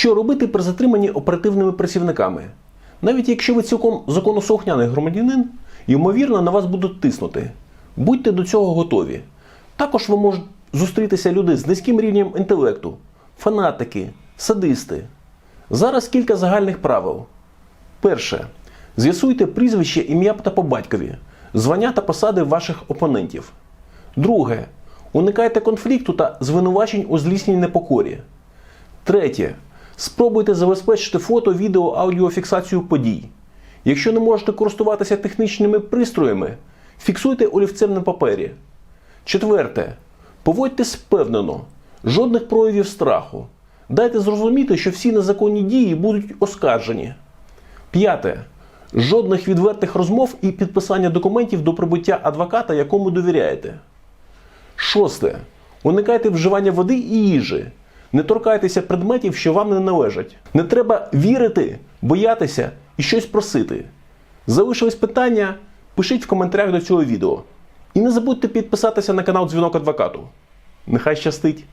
Що робити при затриманні оперативними працівниками? Навіть якщо ви цілком законосухняний громадянин, ймовірно, на вас будуть тиснути. Будьте до цього готові. Також ви можуть зустрітися люди з низьким рівнем інтелекту, фанатики, садисти. Зараз кілька загальних правил. Перше. З'ясуйте прізвище, ім'я та по батькові, звання та посади ваших опонентів. Друге. Уникайте конфлікту та звинувачень у злісній непокорі. Третє. Спробуйте забезпечити фото, відео, аудіофіксацію подій. Якщо не можете користуватися технічними пристроями, фіксуйте олівцем на папері. Четверте. Поводьтесь впевнено, жодних проявів страху. Дайте зрозуміти, що всі незаконні дії будуть оскаржені. П'яте. Жодних відвертих розмов і підписання документів до прибуття адвоката, якому довіряєте. Шосте. Уникайте вживання води і їжі. Не торкайтеся предметів, що вам не належать. Не треба вірити, боятися і щось просити. Залишились питання? Пишіть в коментарях до цього відео. І не забудьте підписатися на канал Дзвінок Адвокату. Нехай щастить!